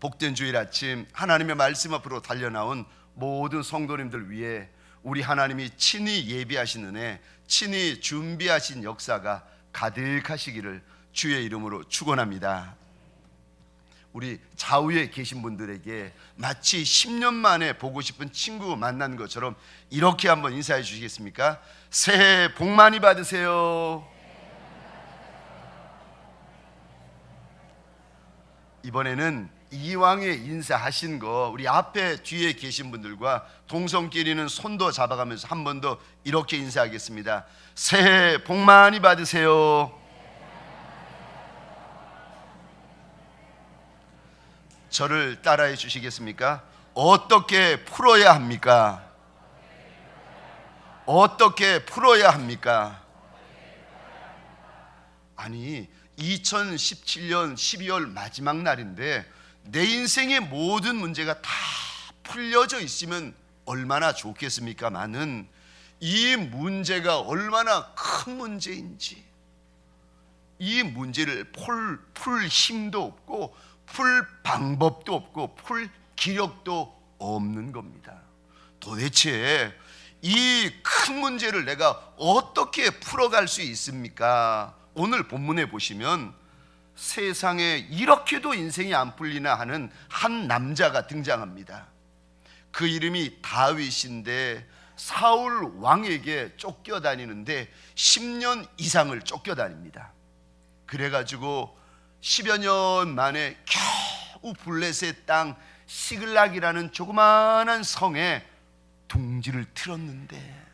복된 주일 아침 하나님의 말씀 앞으로 달려나온 모든 성도님들 위해 우리 하나님이 친히 예비하신 은혜, 친히 준비하신 역사가 가득하시기를 주의 이름으로 축원합니다. 우리 좌우에 계신 분들에게 마치 10년 만에 보고 싶은 친구 만난 것처럼 이렇게 한번 인사해 주시겠습니까? 새해 복 많이 받으세요. 이번에는 이왕에 인사하신 거 우리 앞에 뒤에 계신 분들과 동성끼리는 손도 잡아가면서 한 번 더 이렇게 인사하겠습니다. 새해 복 많이 받으세요. 저를 따라해 주시겠습니까? 어떻게 풀어야 합니까? 어떻게 풀어야 합니까? 아니 2017년 12월 마지막 날인데 내 인생의 모든 문제가 다 풀려져 있으면 얼마나 좋겠습니까? 많은 이 문제가 얼마나 큰 문제인지 이 문제를 풀, 풀 힘도 없고 풀 방법도 없고 풀 기력도 없는 겁니다. 도대체 이 큰 문제를 내가 어떻게 풀어갈 수 있습니까? 오늘 본문에 보시면 세상에 이렇게도 인생이 안 풀리나 하는 한 남자가 등장합니다. 그 이름이 다윗인데 사울 왕에게 쫓겨다니는데 10년 이상을 쫓겨다닙니다. 그래가지고 10여 년 만에 겨우 블레셋 땅 시글락이라는 조그마한 성에 둥지를 틀었는데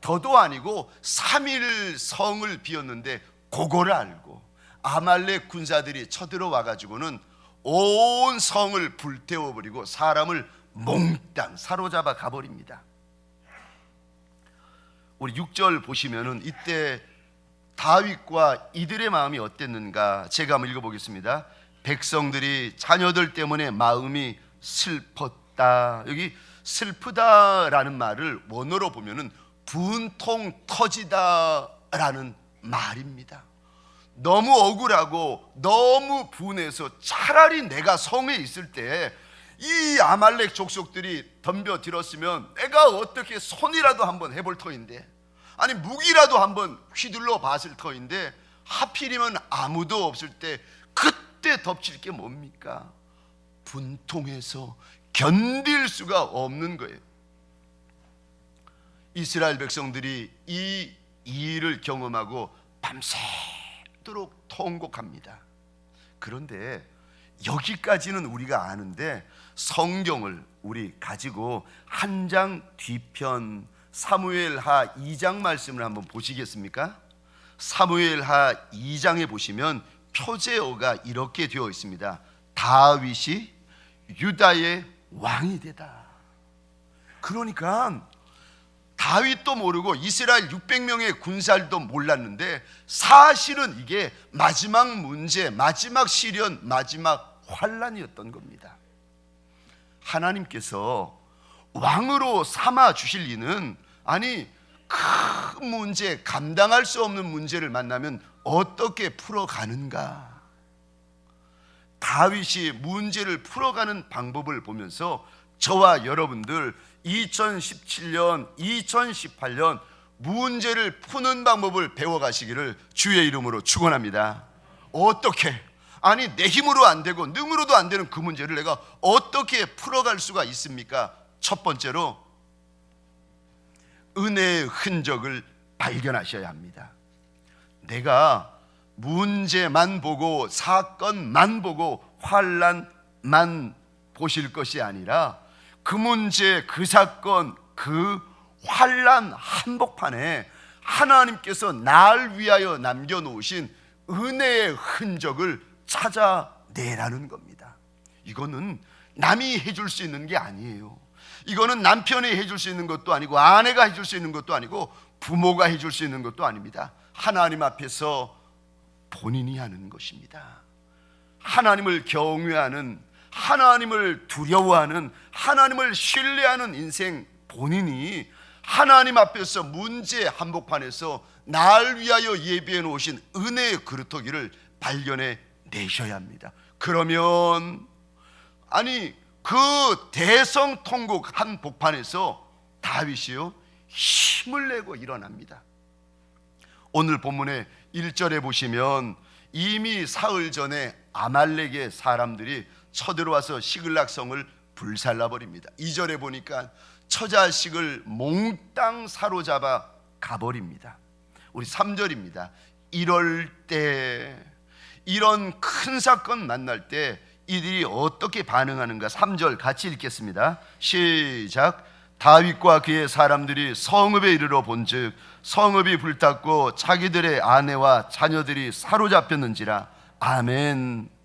더도 아니고 3일 성을 비웠는데 그거를 알고 아말렉 군사들이 쳐들어와 가지고는 온 성을 불태워 버리고 사람을 몽땅 사로잡아 가버립니다. 우리 6절 보시면은 이때 다윗과 이들의 마음이 어땠는가 제가 한번 읽어보겠습니다. 백성들이 자녀들 때문에 마음이 슬펐다. 여기 슬프다라는 말을 원어로 보면은 분통 터지다라는 말입니다. 너무 억울하고 너무 분해서 차라리 내가 성에 있을 때 이 아말렉 족속들이 덤벼 들었으면 내가 어떻게 손이라도 한번 해볼 터인데 아니 무기라도 한번 휘둘러 봤을 터인데 하필이면 아무도 없을 때 그때 덮칠 게 뭡니까? 분통해서 견딜 수가 없는 거예요. 이스라엘 백성들이 이 일을 경험하고 밤새 도록 통곡합니다. 그런데 여기까지는 우리가 아는데 성경을 우리 가지고 한 장 뒤편 사무엘하 2장 말씀을 한번 보시겠습니까? 사무엘하 2장에 보시면 표제어가 이렇게 되어 있습니다. 다윗이 유다의 왕이 되다. 그러니까 다윗도 모르고 이스라엘 600명의 군사들도 몰랐는데 사실은 이게 마지막 문제, 마지막 시련, 마지막 환란이었던 겁니다. 하나님께서 왕으로 삼아 주실 이는 아니 큰 문제, 감당할 수 없는 문제를 만나면 어떻게 풀어가는가? 다윗이 문제를 풀어가는 방법을 보면서 저와 여러분들 2017년, 2018년 문제를 푸는 방법을 배워가시기를 주의 이름으로 축원합니다. 어떻게? 아니 내 힘으로 안 되고 능으로도 안 되는 그 문제를 내가 어떻게 풀어갈 수가 있습니까? 첫 번째로 은혜의 흔적을 발견하셔야 합니다. 내가 문제만 보고 사건만 보고 환란만 보실 것이 아니라 그 문제, 그 사건, 그 환란 한복판에 하나님께서 날 위하여 남겨 놓으신 은혜의 흔적을 찾아내라는 겁니다. 이거는 남이 해줄 수 있는 게 아니에요. 이거는 남편이 해줄 수 있는 것도 아니고 아내가 해줄 수 있는 것도 아니고 부모가 해줄 수 있는 것도 아닙니다. 하나님 앞에서 본인이 하는 것입니다. 하나님을 경외하는 하나님을 두려워하는 하나님을 신뢰하는 인생 본인이 하나님 앞에서 문제 한복판에서 날 위하여 예비해 놓으신 은혜의 그릇터기를 발견해 내셔야 합니다. 그러면 아니 그 대성 통곡 한 복판에서 다윗이요 힘을 내고 일어납니다. 오늘 본문의 1절에 보시면 이미 사흘 전에 아말렉의 사람들이 쳐들어와서 시글락성을 불살라 버립니다. 2절에 보니까 처자식을 몽땅 사로잡아 가버립니다. 우리 3절입니다. 이럴 때 이런 큰 사건 만날 때 이들이 어떻게 반응하는가 3절 같이 읽겠습니다. 시작. 다윗과 그의 사람들이 성읍에 이르러 본즉 성읍이 불탔고 자기들의 아내와 자녀들이 사로잡혔는지라 아멘.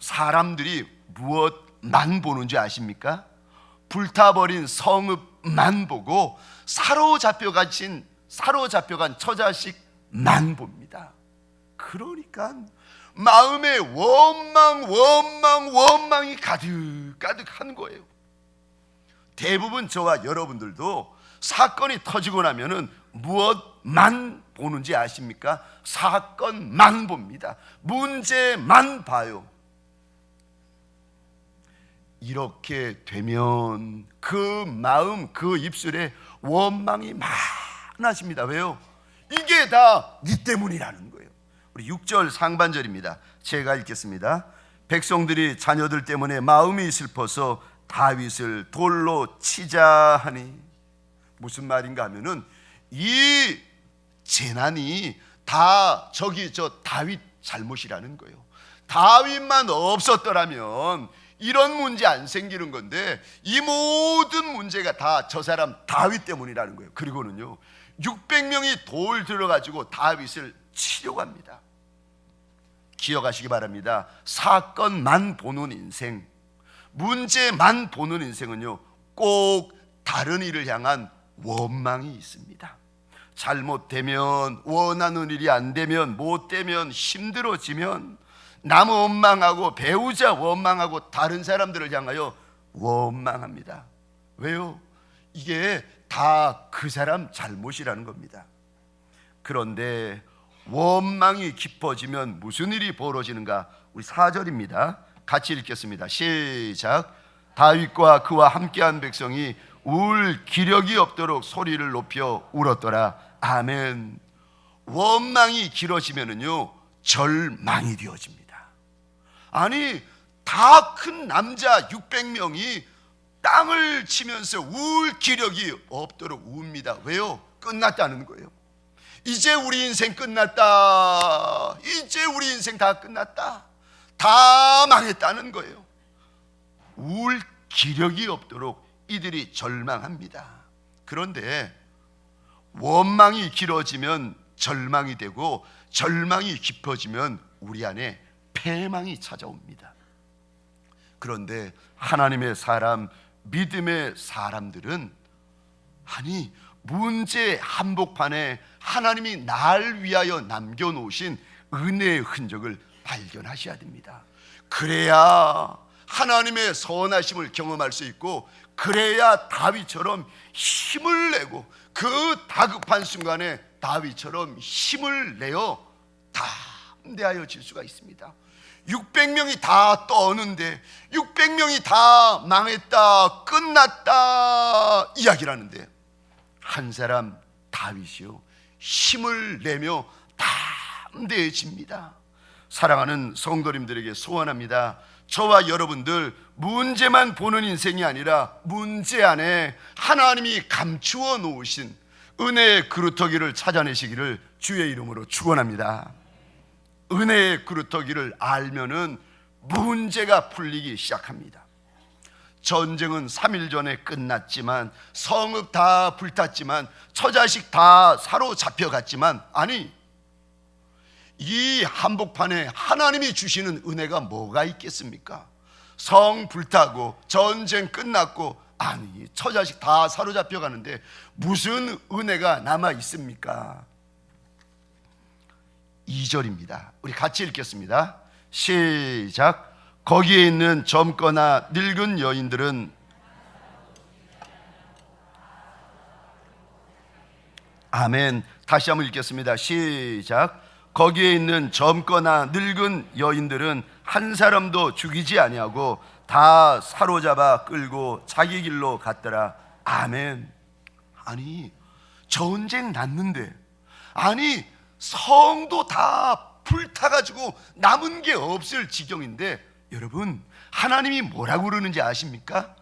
사람들이 무엇만 보는지 아십니까? 불타버린 성읍만 보고 사로잡혀 가신 사로잡혀간 처자식만 봅니다. 그러니까 마음에 원망, 원망, 원망이 가득 가득한 거예요. 대부분 저와 여러분들도 사건이 터지고 나면은 무엇만 보는지 아십니까? 사건만 봅니다. 문제만 봐요. 이렇게 되면 그 마음, 그 입술에 원망이 많아집니다. 왜요? 이게 다 네 때문이라는 거예요. 우리 6절 상반절입니다. 제가 읽겠습니다. 백성들이 자녀들 때문에 마음이 슬퍼서 다윗을 돌로 치자 하니 무슨 말인가 하면은 이 재난이 다 저기 저 다윗 잘못이라는 거예요. 다윗만 없었더라면 이런 문제 안 생기는 건데 이 모든 문제가 다 저 사람 다윗 때문이라는 거예요. 그리고는요 600명이 돌 들어가지고 다윗을 치려고 합니다. 기억하시기 바랍니다. 사건만 보는 인생, 문제만 보는 인생은요 꼭 다른 일을 향한 원망이 있습니다. 잘못되면 원하는 일이 안 되면 못 되면 힘들어지면 남 원망하고 배우자 원망하고 다른 사람들을 향하여 원망합니다. 왜요? 이게 다 그 사람 잘못이라는 겁니다. 그런데 원망이 깊어지면 무슨 일이 벌어지는가? 우리 4절입니다. 같이 읽겠습니다. 시작. 다윗과 그와 함께한 백성이 울 기력이 없도록 소리를 높여 울었더라. 아멘. 원망이 길어지면은요 절망이 되어집니다. 아니 다 큰 남자 600명이 땅을 치면서 울 기력이 없도록 웁니다. 왜요? 끝났다는 거예요. 이제 우리 인생 끝났다. 이제 우리 인생 다 끝났다. 다 망했다는 거예요. 울 기력이 없도록 이들이 절망합니다. 그런데 원망이 길어지면 절망이 되고 절망이 깊어지면 우리 안에 패망이 찾아옵니다. 그런데 하나님의 사람, 믿음의 사람들은 아니 문제 한복판에 하나님이 날 위하여 남겨 놓으신 은혜의 흔적을 발견하셔야 됩니다. 그래야 하나님의 선하심을 경험할 수 있고 그래야 다윗처럼 힘을 내고 그 다급한 순간에 다윗처럼 힘을 내어 담대하여 질 수가 있습니다. 600명이 다 떠오는데 600명이 다 망했다 끝났다 이야기를 하는데 한 사람 다윗이요 힘을 내며 담대해집니다. 사랑하는 성도님들에게 소원합니다. 저와 여러분들 문제만 보는 인생이 아니라 문제 안에 하나님이 감추어 놓으신 은혜의 그루터기를 찾아내시기를 주의 이름으로 축원합니다. 은혜의 그루터기를 알면은 문제가 풀리기 시작합니다. 전쟁은 3일 전에 끝났지만 성읍 다 불탔지만 처자식 다 사로잡혀 갔지만 아니 이 한복판에 하나님이 주시는 은혜가 뭐가 있겠습니까? 성 불타고 전쟁 끝났고 아니 처자식 다 사로잡혀 가는데 무슨 은혜가 남아 있습니까? 2절입니다. 우리 같이 읽겠습니다. 시작. 거기에 있는 젊거나 늙은 여인들은 아멘. 다시 한번 읽겠습니다. 시작. 거기에 있는 젊거나 늙은 여인들은 한 사람도 죽이지 아니하고 다 사로잡아 끌고 자기 길로 갔더라. 아멘. 아니 전쟁 났는데 아니 성도 다 불타가지고 남은 게 없을 지경인데 여러분 하나님이 뭐라고 그러는지 아십니까?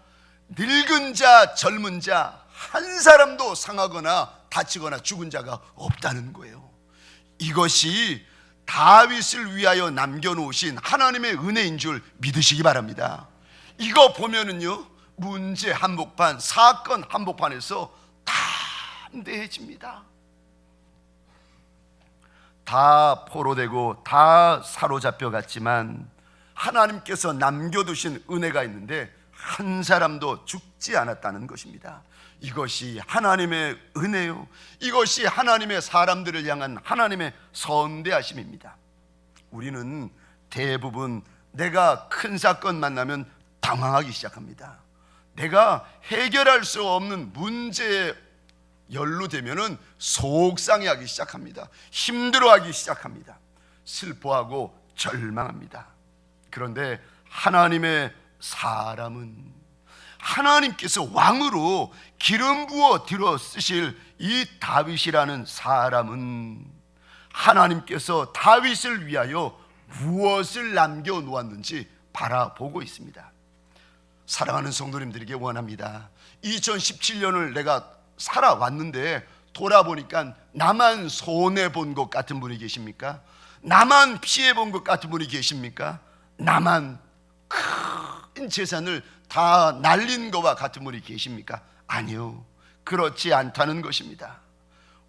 늙은 자 젊은 자 한 사람도 상하거나 다치거나 죽은 자가 없다는 거예요. 이것이 다윗을 위하여 남겨놓으신 하나님의 은혜인 줄 믿으시기 바랍니다. 이거 보면은요 문제 한복판 사건 한복판에서 담대해집니다. 다 포로되고 다 사로잡혀 갔지만 하나님께서 남겨두신 은혜가 있는데 한 사람도 죽지 않았다는 것입니다. 이것이 하나님의 은혜요. 이것이 하나님의 사람들을 향한 하나님의 선대하심입니다. 우리는 대부분 내가 큰 사건 만나면 당황하기 시작합니다. 내가 해결할 수 없는 문제에 연루되면은 속상해하기 시작합니다. 힘들어하기 시작합니다. 슬퍼하고 절망합니다. 그런데 하나님의 사람은 하나님께서 왕으로 기름 부어 들어 쓰실 이 다윗이라는 사람은 하나님께서 다윗을 위하여 무엇을 남겨 놓았는지 바라보고 있습니다. 사랑하는 성도님들에게 원합니다. 2017년을 내가 살아왔는데 돌아보니까 나만 손해 본 것 같은 분이 계십니까? 나만 피해 본 것 같은 분이 계십니까? 나만 큰 재산을 다 날린 것과 같은 분이 계십니까? 아니요. 그렇지 않다는 것입니다.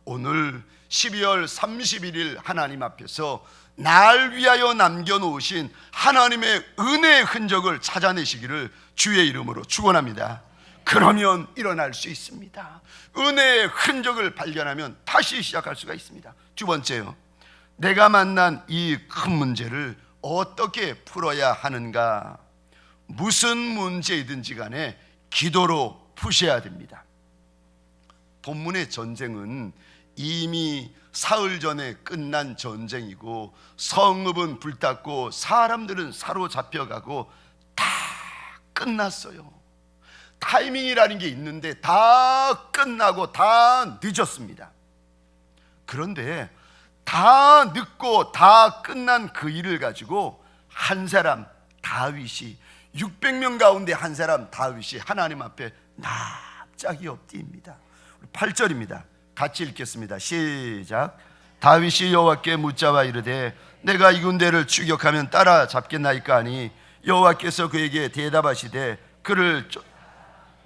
오늘 12월 31일 하나님 앞에서 날 위하여 남겨놓으신 하나님의 은혜의 흔적을 찾아내시기를 주의 이름으로 축원합니다. 그러면 일어날 수 있습니다. 은혜의 흔적을 발견하면 다시 시작할 수가 있습니다. 두 번째요. 내가 만난 이 큰 문제를 어떻게 풀어야 하는가? 무슨 문제이든지 간에 기도로 푸셔야 됩니다. 본문의 전쟁은 이미 사흘 전에 끝난 전쟁이고 성읍은 불탔고 사람들은 사로잡혀가고 다 끝났어요. 타이밍이라는 게 있는데 다 끝나고 다 늦었습니다. 그런데 다 늦고 다 끝난 그 일을 가지고 한 사람 다윗이 600명 가운데 한 사람 다윗이 하나님 앞에 납작이 엎드립니다. 8절입니다. 같이 읽겠습니다. 시작. 다윗이 여호와께 묻자와 이르되 내가 이 군대를 추격하면 따라잡겠나이까 하니 여호와께서 그에게 대답하시되 그를 쫓-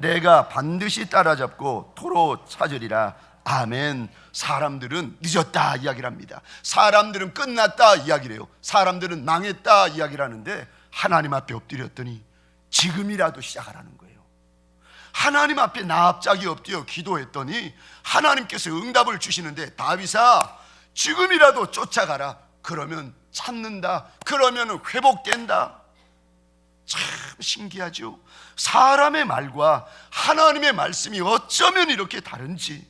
내가 반드시 따라잡고 도로 찾으리라. 아멘. 사람들은 늦었다 이야기를 합니다. 사람들은 끝났다 이야기를 해요. 사람들은 망했다 이야기를 하는데 하나님 앞에 엎드렸더니 지금이라도 시작하라는 거예요. 하나님 앞에 납작이 엎드려 기도했더니 하나님께서 응답을 주시는데 다윗아 지금이라도 쫓아가라. 그러면 찾는다. 그러면 회복된다. 참 신기하죠. 사람의 말과 하나님의 말씀이 어쩌면 이렇게 다른지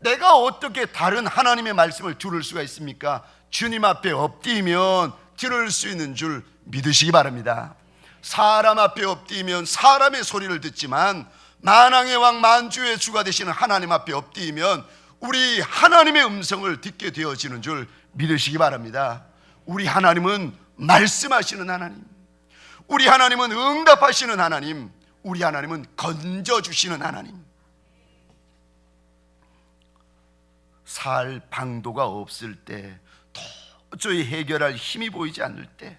내가 어떻게 다른 하나님의 말씀을 들을 수가 있습니까? 주님 앞에 엎드리면 들을 수 있는 줄 믿으시기 바랍니다. 사람 앞에 엎드리면 사람의 소리를 듣지만 만왕의 왕 만주의 주가 되시는 하나님 앞에 엎드리면 우리 하나님의 음성을 듣게 되어지는 줄 믿으시기 바랍니다. 우리 하나님은 말씀하시는 하나님. 우리 하나님은 응답하시는 하나님, 우리 하나님은 건져주시는 하나님. 살 방도가 없을 때, 도저히 해결할 힘이 보이지 않을 때,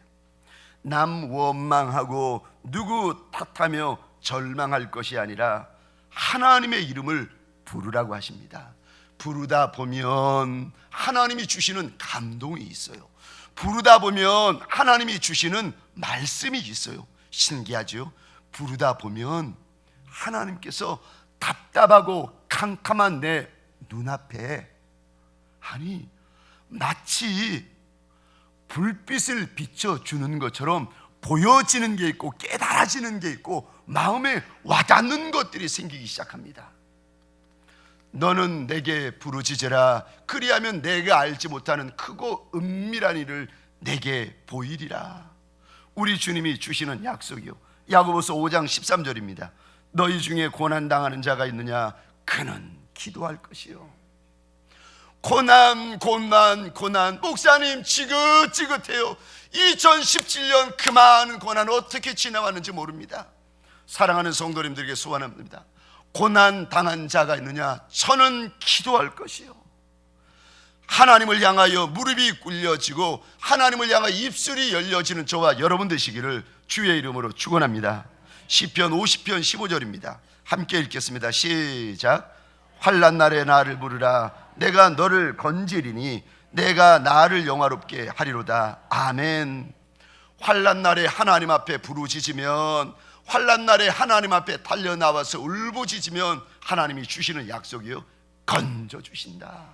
남 원망하고 누구 탓하며 절망할 것이 아니라 하나님의 이름을 부르라고 하십니다. 부르다 보면 하나님이 주시는 감동이 있어요. 부르다 보면 하나님이 주시는 말씀이 있어요. 신기하죠? 부르다 보면 하나님께서 답답하고 캄캄한 내 눈앞에 아니 마치 불빛을 비춰 주는 것처럼 보여지는 게 있고 깨달아지는 게 있고 마음에 와닿는 것들이 생기기 시작합니다. 너는 내게 부르짖으라 그리하면 내가 알지 못하는 크고 은밀한 일을 내게 보이리라 우리 주님이 주시는 약속이요. 야고보서 5장 13절입니다. 너희 중에 고난 당하는 자가 있느냐? 그는 기도할 것이요. 고난, 고난, 고난. 목사님 지긋지긋해요. 2017년 그 많은 고난 어떻게 지나왔는지 모릅니다. 사랑하는 성도님들에게 소원합니다. 고난 당한 자가 있느냐? 저는 기도할 것이요. 하나님을 향하여 무릎이 꿇려지고 하나님을 향하여 입술이 열려지는 저와 여러분 되시기를 주의 이름으로 축원합니다. 시편 50편 15절입니다. 함께 읽겠습니다. 시작. 환난 날에 나를 부르라. 내가 너를 건지리니 내가 나를 영화롭게 하리로다. 아멘. 환난 날에 하나님 앞에 부르짖으면 환난 날에 하나님 앞에 달려 나와서 울부짖으면 하나님이 주시는 약속이요 건져 주신다.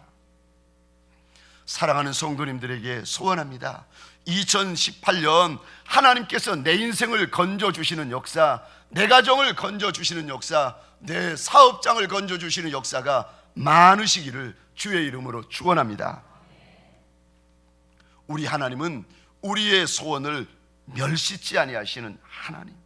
사랑하는 성도님들에게 소원합니다. 2018년 하나님께서 내 인생을 건져 주시는 역사, 내 가정을 건져 주시는 역사, 내 사업장을 건져 주시는 역사가 많으시기를 주의 이름으로 축원합니다. 우리 하나님은 우리의 소원을 멸시지 아니하시는 하나님.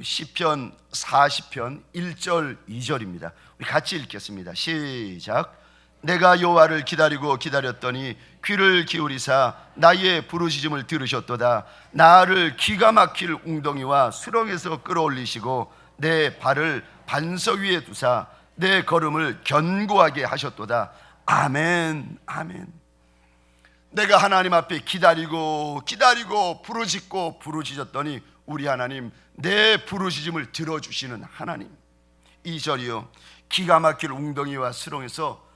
시편 40편 1절 2절입니다. 우리 같이 읽겠습니다. 시작. 내가 여호와를 기다리고 기다렸더니 귀를 기울이사 나의 부르짖음을 들으셨도다. 나를 기가 막힐 웅덩이와 수렁에서 끌어올리시고 내 발을 반석 위에 두사 내 걸음을 견고하게 하셨도다. 아멘. 아멘. 내가 하나님 앞에 기다리고 기다리고 부르짖고 부르짖었더니 우리 하나님 내 부르짖음을 들어주시는 하나님. 이 절이요 기가 막힐 웅덩이와 수렁에서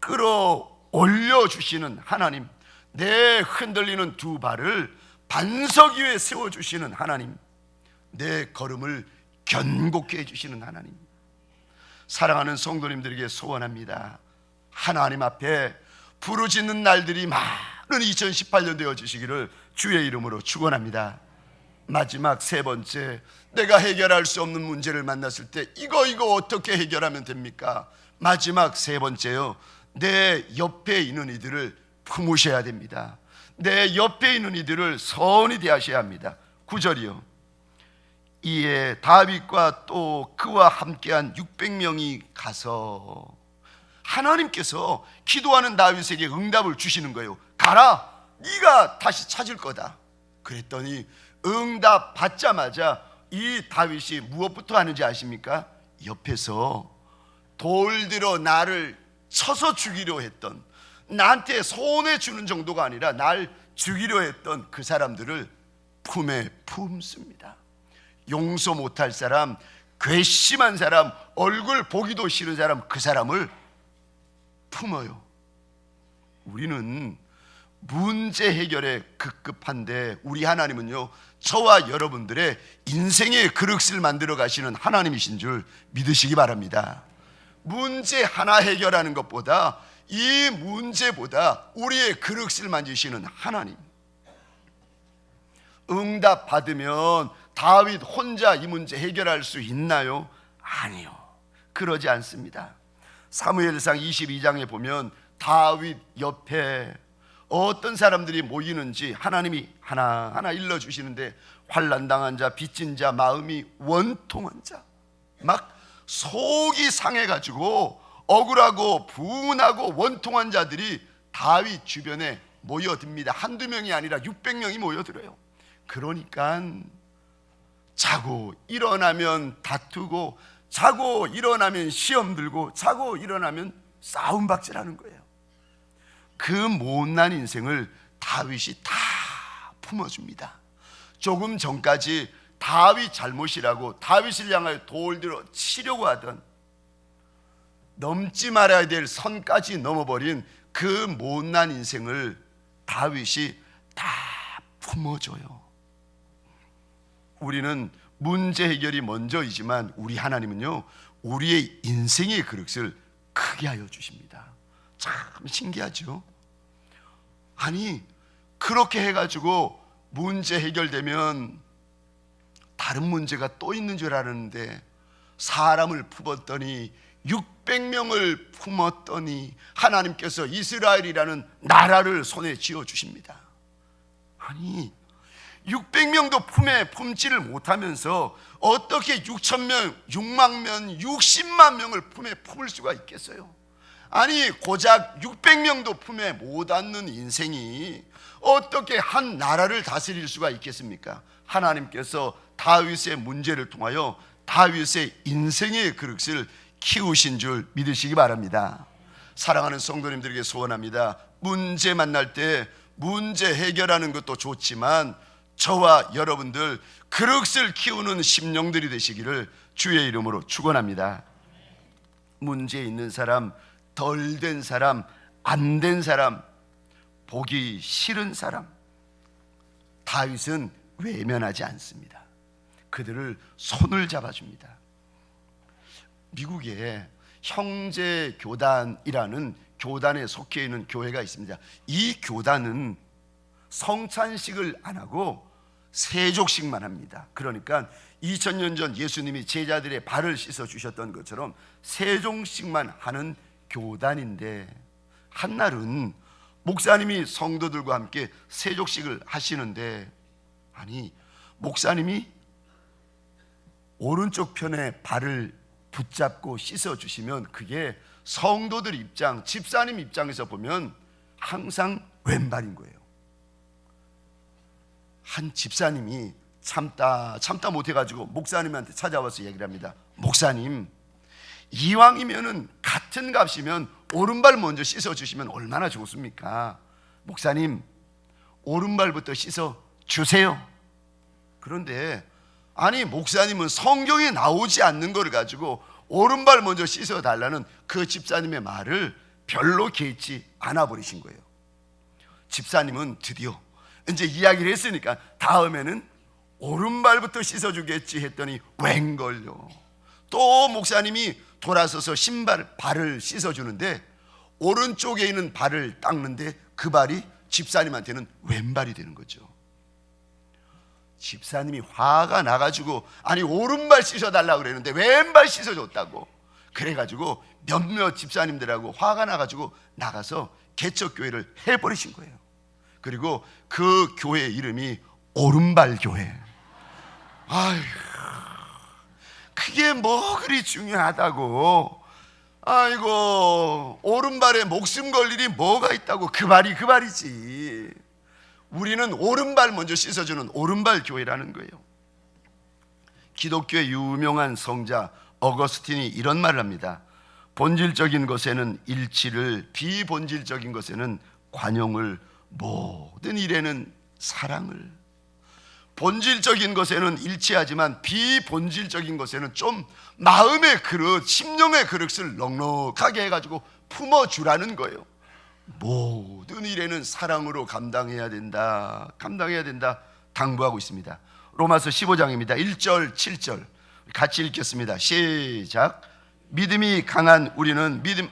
끌어올려 주시는 하나님. 내 흔들리는 두 발을 반석 위에 세워 주시는 하나님. 내 걸음을 견고케 해 주시는 하나님. 사랑하는 성도님들에게 소원합니다. 하나님 앞에 부르짖는 날들이 많은 2018년 되어 주시기를 주의 이름으로 축원합니다. 마지막 세 번째 내가 해결할 수 없는 문제를 만났을 때 이거 이거 어떻게 해결하면 됩니까? 마지막 세 번째요. 내 옆에 있는 이들을 품으셔야 됩니다. 내 옆에 있는 이들을 선히 대하셔야 합니다. 구절이요. 이에 다윗과 또 그와 함께한 600명이 가서 하나님께서 기도하는 다윗에게 응답을 주시는 거예요. 가라. 네가 다시 찾을 거다. 그랬더니 응답 받자마자 이 다윗이 무엇부터 하는지 아십니까? 옆에서 돌 들어 나를 쳐서 죽이려 했던 나한테 손해 주는 정도가 아니라 날 죽이려 했던 그 사람들을 품에 품습니다. 용서 못할 사람, 괘씸한 사람, 얼굴 보기도 싫은 사람, 그 사람을 품어요. 우리는 문제 해결에 급급한데 우리 하나님은요 저와 여러분들의 인생의 그릇을 만들어 가시는 하나님이신 줄 믿으시기 바랍니다. 문제 하나 해결하는 것보다 이 문제보다 우리의 그릇을 만지시는 하나님. 응답 받으면 다윗 혼자 이 문제 해결할 수 있나요? 아니요. 그러지 않습니다. 사무엘상 22장에 보면 다윗 옆에 어떤 사람들이 모이는지 하나님이 하나하나 일러 주시는데 환난 당한 자, 빚진 자, 마음이 원통한 자, 막 속이 상해 가지고 억울하고 분하고 원통한 자들이 다윗 주변에 모여듭니다. 한두 명이 아니라 600명이 모여들어요. 그러니까 자고 일어나면 다투고 자고 일어나면 시험 들고 자고 일어나면 싸움 박질하는 거예요. 그 못난 인생을 다윗이 다 품어줍니다. 조금 전까지 다윗 잘못이라고 다윗을 향하여 돌 들어 치려고 하던 넘지 말아야 될 선까지 넘어버린 그 못난 인생을 다윗이 다 품어줘요. 우리는 문제 해결이 먼저이지만 우리 하나님은요 우리의 인생의 그릇을 크게 하여 주십니다. 참 신기하죠. 아니 그렇게 해가지고 문제 해결되면 다른 문제가 또 있는 줄 알았는데 사람을 품었더니 600명을 품었더니 하나님께서 이스라엘이라는 나라를 손에 쥐어 주십니다. 아니 600명도 품에 품지를 못하면서 어떻게 6천 명, 6만 명, 60만 명을 품에 품을 수가 있겠어요? 아니 고작 600명도 품에 못 안는 인생이 어떻게 한 나라를 다스릴 수가 있겠습니까? 하나님께서 다윗의 문제를 통하여 다윗의 인생의 그릇을 키우신 줄 믿으시기 바랍니다. 사랑하는 성도님들에게 소원합니다. 문제 만날 때 문제 해결하는 것도 좋지만 저와 여러분들 그릇을 키우는 심령들이 되시기를 주의 이름으로 축원합니다. 문제 있는 사람, 덜 된 사람, 안 된 사람, 보기 싫은 사람. 다윗은 외면하지 않습니다. 그들을 손을 잡아줍니다. 미국에 형제 교단이라는 교단에 속해 있는 교회가 있습니다. 이 교단은 성찬식을 안 하고 세족식만 합니다. 그러니까 2000년 전 예수님이 제자들의 발을 씻어 주셨던 것처럼 세종식만 하는 교단인데 한날은 목사님이 성도들과 함께 세족식을 하시는데 아니 목사님이 오른쪽 편에 발을 붙잡고 씻어 주시면 그게 성도들 입장, 집사님 입장에서 보면 항상 왼발인 거예요. 한 집사님이 참다 참다 못해 가지고 목사님한테 찾아와서 얘기를 합니다. 목사님, 이왕이면은 같은 값이면 오른발 먼저 씻어 주시면 얼마나 좋습니까? 목사님, 오른발부터 씻어 주세요. 그런데 아니 목사님은 성경에 나오지 않는 것을 가지고 오른발 먼저 씻어 달라는 그 집사님의 말을 별로 개의치 않아 버리신 거예요. 집사님은 드디어 이제 이야기를 했으니까 다음에는 오른발부터 씻어주겠지 했더니 웬걸요. 또 목사님이 돌아서서 신발 발을 씻어 주는데 오른쪽에 있는 발을 닦는데 그 발이 집사님한테는 왼발이 되는 거죠. 집사님이 화가 나가지고 아니 오른발 씻어달라고 그랬는데 왼발 씻어줬다고 그래가지고 몇몇 집사님들하고 화가 나가지고 나가서 개척교회를 해버리신 거예요. 그리고 그 교회 이름이 오른발 교회. 아휴, 그게 뭐 그리 중요하다고. 아이고, 오른발에 목숨 걸 일이 뭐가 있다고. 그 발이 그 발이지. 우리는 오른발 먼저 씻어주는 오른발 교회라는 거예요. 기독교의 유명한 성자 어거스틴이 이런 말을 합니다. 본질적인 것에는 일치를, 비본질적인 것에는 관용을, 모든 일에는 사랑을. 본질적인 것에는 일치하지만 비본질적인 것에는 좀 마음의 그릇, 심령의 그릇을 넉넉하게 해가지고 품어주라는 거예요. 모든 일에는 사랑으로 감당해야 된다. 감당해야 된다. 당부하고 있습니다. 로마서 15장입니다. 1절, 7절. 같이 읽겠습니다. 시작. 믿음이 강한 우리는 믿음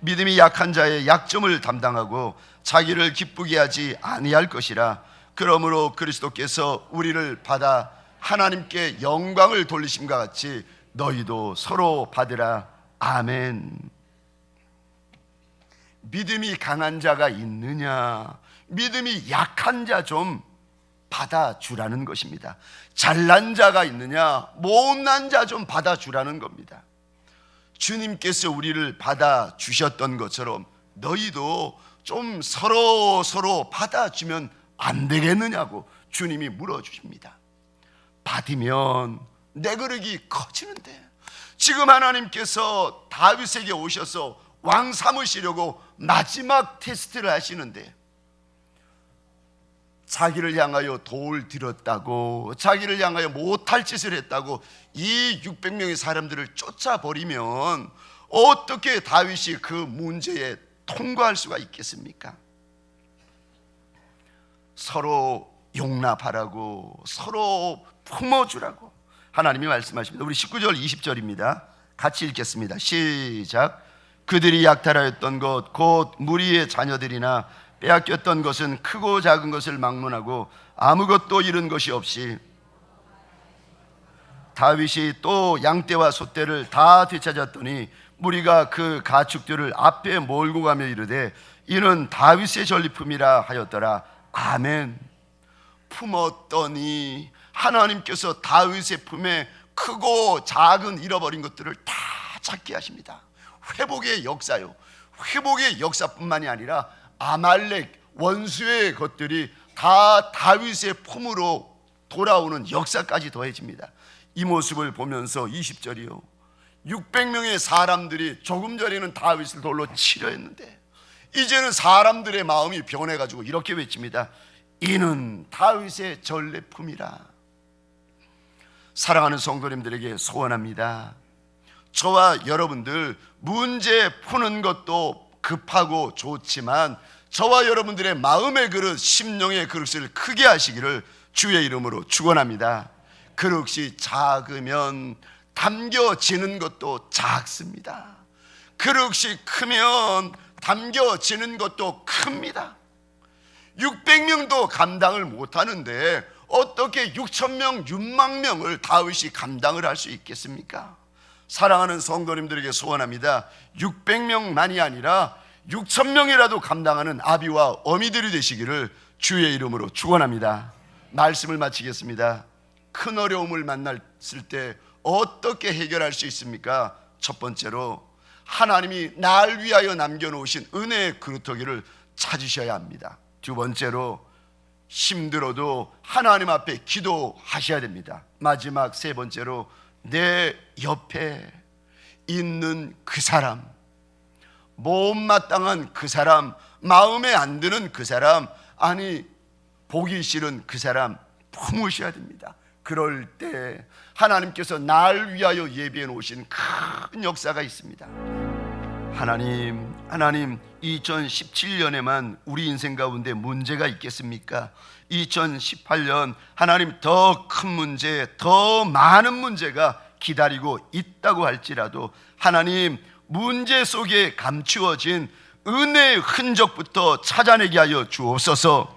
믿음이 약한 자의 약점을 담당하고 자기를 기쁘게 하지 아니할 것이라. 그러므로 그리스도께서 우리를 받아 하나님께 영광을 돌리심과 같이 너희도 서로 받으라. 아멘. 믿음이 강한 자가 있느냐? 믿음이 약한 자 좀 받아주라는 것입니다. 잘난 자가 있느냐? 못난 자 좀 받아주라는 겁니다. 주님께서 우리를 받아주셨던 것처럼 너희도 좀 서로 서로 받아주면 안 되겠느냐고 주님이 물어주십니다. 받으면 내 그릇이 커지는데 지금 하나님께서 다윗에게 오셔서 왕 삼으시려고 마지막 테스트를 하시는데 자기를 향하여 돌 들었다고 자기를 향하여 못할 짓을 했다고 이 600명의 사람들을 쫓아버리면 어떻게 다윗이 그 문제에 통과할 수가 있겠습니까? 서로 용납하라고 서로 품어주라고 하나님이 말씀하십니다. 우리 19절 20절입니다. 같이 읽겠습니다. 시작. 그들이 약탈하였던 것 곧 무리의 자녀들이나 빼앗겼던 것은 크고 작은 것을 막론하고 아무것도 잃은 것이 없이 다윗이 또 양떼와 소떼를 다 되찾았더니 무리가 그 가축들을 앞에 몰고 가며 이르되 이는 다윗의 전리품이라 하였더라 아멘 품었더니 하나님께서 다윗의 품에 크고 작은 잃어버린 것들을 다 찾게 하십니다. 회복의 역사요. 회복의 역사뿐만이 아니라 아말렉 원수의 것들이 다 다윗의 품으로 돌아오는 역사까지 더해집니다. 이 모습을 보면서 20절이요. 600명의 사람들이 조금 전에는 다윗을 돌로 치려 했는데 이제는 사람들의 마음이 변해 가지고 이렇게 외칩니다. 이는 다윗의 전래품이라. 사랑하는 성도님들에게 소원합니다. 저와 여러분들 문제 푸는 것도 급하고 좋지만 저와 여러분들의 마음의 그릇, 심령의 그릇을 크게 하시기를 주의 이름으로 축원합니다. 그릇이 작으면 담겨지는 것도 작습니다. 그릇이 크면 담겨지는 것도 큽니다. 600명도 감당을 못하는데 어떻게 6천명, 6만 명을 다윗이 감당을 할 수 있겠습니까? 사랑하는 성도님들에게 소원합니다. 600명만이 아니라 6천 명이라도 감당하는 아비와 어미들이 되시기를 주의 이름으로 축원합니다. 말씀을 마치겠습니다. 큰 어려움을 만났을 때 어떻게 해결할 수 있습니까? 첫 번째로 하나님이 날 위하여 남겨놓으신 은혜의 그루터기를 찾으셔야 합니다. 두 번째로 힘들어도 하나님 앞에 기도하셔야 됩니다. 마지막 세 번째로 내 옆에 있는 그 사람, 못마땅한 그 사람, 마음에 안 드는 그 사람, 아니 보기 싫은 그 사람 품으셔야 됩니다. 그럴 때 하나님께서 날 위하여 예비해 놓으신 큰 역사가 있습니다. 하나님, 하나님, 2017년에만 우리 인생 가운데 문제가 있겠습니까? 2018년 하나님 더 큰 문제, 더 많은 문제가 기다리고 있다고 할지라도 하나님 문제 속에 감추어진 은혜의 흔적부터 찾아내게 하여 주옵소서.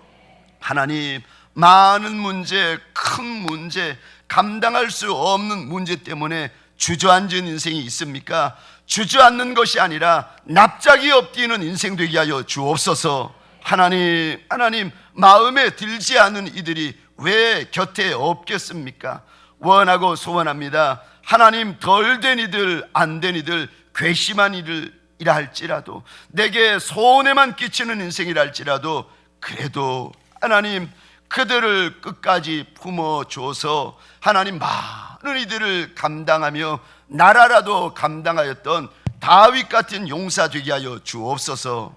하나님 많은 문제, 큰 문제, 감당할 수 없는 문제 때문에 주저앉은 인생이 있습니까? 주저앉는 것이 아니라 납작이 엎디는 인생 되게 하여 주옵소서. 하나님, 하나님 마음에 들지 않는 이들이 왜 곁에 없겠습니까? 원하고 소원합니다. 하나님 덜 된 이들, 안 된 이들, 괘씸한 이들이라 할지라도 내게 손해만 끼치는 인생이라 할지라도 그래도 하나님 그들을 끝까지 품어줘서 하나님 많은 이들을 감당하며 나라라도 감당하였던 다윗 같은 용사 되게 하여 주옵소서.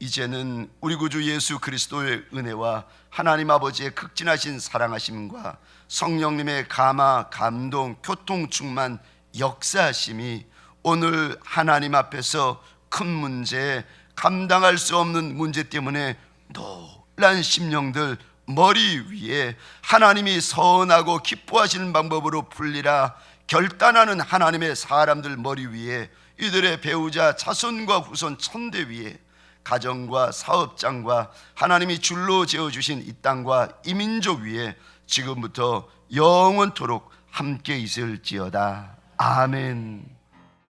이제는 우리 구주 예수 그리스도의 은혜와 하나님 아버지의 극진하신 사랑하심과 성령님의 감화, 감동, 교통 충만, 역사하심이 오늘 하나님 앞에서 큰 문제, 감당할 수 없는 문제 때문에 놀 란 심령들 머리 위에 하나님이 선하고 기뻐하시는 방법으로 풀리라 결단하는 하나님의 사람들 머리 위에 이들의 배우자 자손과 후손 천대 위에 가정과 사업장과 하나님이 줄로 재어 주신 이 땅과 이 민족 위에 지금부터 영원토록 함께 있을지어다. 아멘.